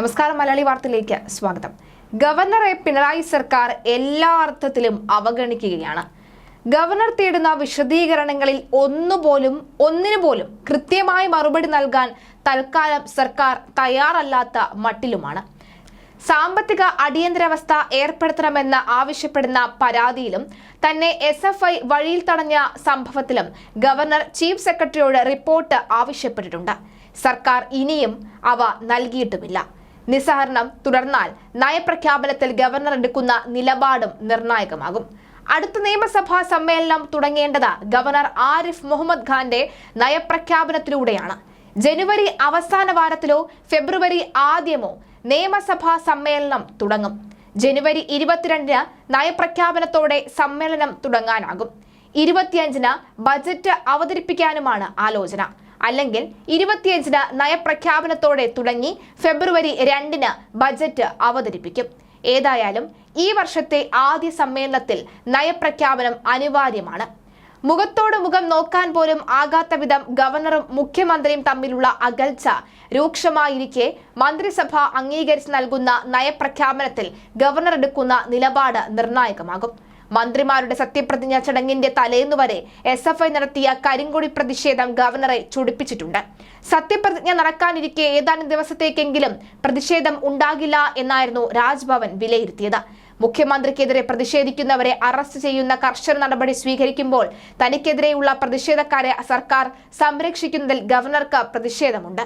നമസ്കാരം മലയാളി വാർത്തയിലേക്ക് സ്വാഗതം. ഗവർണറെ പിണറായി സർക്കാർ എല്ലാ അർത്ഥത്തിലും അവഗണിക്കുകയാണ്. ഗവർണർ തേടുന്ന വിശദീകരണങ്ങളിൽ ഒന്നുപോലും ഒന്നിനു പോലും കൃത്യമായ മറുപടി നൽകാൻ തൽക്കാലം സർക്കാർ തയ്യാറല്ലാത്ത മട്ടിലുമാണ്. സാമ്പത്തിക അടിയന്തരാവസ്ഥ ഏർപ്പെടുത്തണമെന്ന് ആവശ്യപ്പെടുന്ന പരാതിയിലും തന്നെ എസ് എഫ് ഐ വഴിയിൽ തടഞ്ഞ സംഭവത്തിലും ഗവർണർ ചീഫ് സെക്രട്ടറിയോട് റിപ്പോർട്ട് ആവശ്യപ്പെട്ടിട്ടുണ്ട്. സർക്കാർ ഇനിയും അവ നൽകിയിട്ടുമില്ല. നിസ്സഹരണം തുടർന്നാൽ നയപ്രഖ്യാപനത്തിൽ ഗവർണർ എടുക്കുന്ന നിലപാടും നിർണായകമാകും. അടുത്ത നിയമസഭാ സമ്മേളനം തുടങ്ങേണ്ടത് ഗവർണർ ആരിഫ് മുഹമ്മദ് ഖാന്റെ നയപ്രഖ്യാപനത്തിലൂടെയാണ്. ജനുവരി അവസാന വാരത്തിലോ ഫെബ്രുവരി ആദ്യമോ നിയമസഭാ സമ്മേളനം തുടങ്ങും. ജനുവരി ഇരുപത്തിരണ്ടിന് നയപ്രഖ്യാപനത്തോടെ സമ്മേളനം തുടങ്ങാനാകും. ഇരുപത്തിയഞ്ചിന് ബജറ്റ് അവതരിപ്പിക്കാനുമാണ് ആലോചന. അല്ലെങ്കിൽ ഇരുപത്തിയഞ്ചിന് നയപ്രഖ്യാപനത്തോടെ തുടങ്ങി ഫെബ്രുവരി രണ്ടിന് ബജറ്റ് അവതരിപ്പിക്കും. ഏതായാലും ഈ വർഷത്തെ ആദ്യ സമ്മേളനത്തിൽ നയപ്രഖ്യാപനം അനിവാര്യമാണ്. മുഖത്തോട് മുഖം നോക്കാൻ പോലും ആകാത്ത വിധം ഗവർണറും മുഖ്യമന്ത്രിയും തമ്മിലുള്ള അകൽച്ച രൂക്ഷമായിരിക്കെ മന്ത്രിസഭ അംഗീകരിച്ച് നൽകുന്ന നയപ്രഖ്യാപനത്തിൽ ഗവർണർ എടുക്കുന്ന നിലപാട് നിർണായകമാകും. മന്ത്രിമാരുടെ സത്യപ്രതിജ്ഞ ചടങ്ങിന്റെ തലേന്നു വരെ എസ് എഫ് ഐ നടത്തിയ കരിങ്കൊടി പ്രതിഷേധം ഗവർണറെ ചൊടിപ്പിച്ചിട്ടുണ്ട്. സത്യപ്രതിജ്ഞ നടക്കാനിരിക്കെ ഏതാനും ദിവസത്തേക്കെങ്കിലും പ്രതിഷേധം ഉണ്ടാകില്ല എന്നായിരുന്നു രാജ്ഭവൻ വിലയിരുത്തിയത്. മുഖ്യമന്ത്രിക്കെതിരെ പ്രതിഷേധിക്കുന്നവരെ അറസ്റ്റ് ചെയ്യുന്ന കർശന നടപടി സ്വീകരിക്കുമ്പോൾ തനിക്കെതിരെയുള്ള പ്രതിഷേധക്കാരെ സർക്കാർ സംരക്ഷിക്കുന്നതിൽ ഗവർണർക്ക് പ്രതിഷേധമുണ്ട്.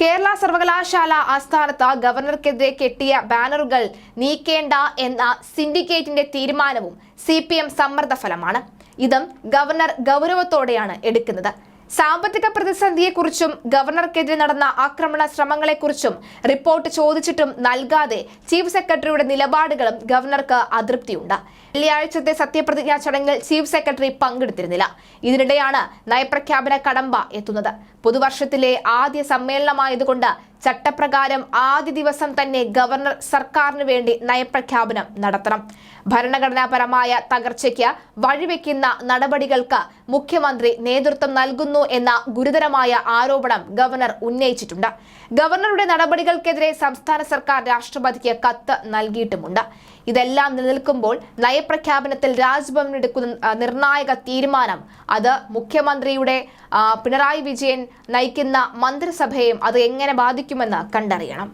കേരള സർവകലാശാല ആസ്ഥാനത്ത് ഗവർണർക്കെതിരെ കെട്ടിയ ബാനറുകൾ നീക്കേണ്ട എന്ന സിൻഡിക്കേറ്റിന്റെ തീരുമാനവും സി പി എം സമ്മർദ്ദ ഫലമാണ് ഇതും ഗവർണർ ഗൗരവത്തോടെയാണ് എടുക്കുന്നത്. സാമ്പത്തിക പ്രതിസന്ധിയെക്കുറിച്ചും ഗവർണർക്കെതിരെ നടന്ന ആക്രമണ ശ്രമങ്ങളെക്കുറിച്ചും റിപ്പോർട്ട് ചോദിച്ചിട്ടും നൽകാതെ ചീഫ് സെക്രട്ടറിയുടെ നിലപാടുകളും ഗവർണർക്ക് അതൃപ്തിയുണ്ട്. വെള്ളിയാഴ്ചത്തെ സത്യപ്രതിജ്ഞാ ചടങ്ങിൽ ചീഫ് സെക്രട്ടറി പങ്കെടുത്തിരുന്നില്ല. ഇതിനിടെയാണ് നയപ്രഖ്യാപന കടമ്പ എത്തുന്നത്. പുതുവർഷത്തിലെ ആദ്യ സമ്മേളനമായതുകൊണ്ട് ചട്ടപ്രകാരം ആദ്യ ദിവസം തന്നെ ഗവർണർ സർക്കാരിന് വേണ്ടി നയപ്രഖ്യാപനം നടത്തണം. ഭരണഘടനാപരമായ തകർച്ചയ്ക്ക് വഴിവെക്കുന്ന നടപടികൾക്ക് മുഖ്യമന്ത്രി നേതൃത്വം നൽകുന്നു എന്ന ഗുരുതരമായ ആരോപണം ഗവർണർ ഉന്നയിച്ചിട്ടുണ്ട്. ഗവർണറുടെ നടപടികൾക്കെതിരെ സംസ്ഥാന സർക്കാർ രാഷ്ട്രപതിക്ക് കത്ത് നൽകിയിട്ടുമുണ്ട്. ഇതെല്ലാം നിലനിൽക്കുമ്പോൾ നയപ്രഖ്യാപനത്തിൽ രാജ്ഭവൻ എടുക്കുന്ന നിർണായക തീരുമാനം അത് മുഖ്യമന്ത്രിയുടെ പിണറായി വിജയൻ നയിക്കുന്ന മന്ത്രിസഭയെയും അത് എങ്ങനെ ബാധിക്കുമെന്ന് കണ്ടറിയണം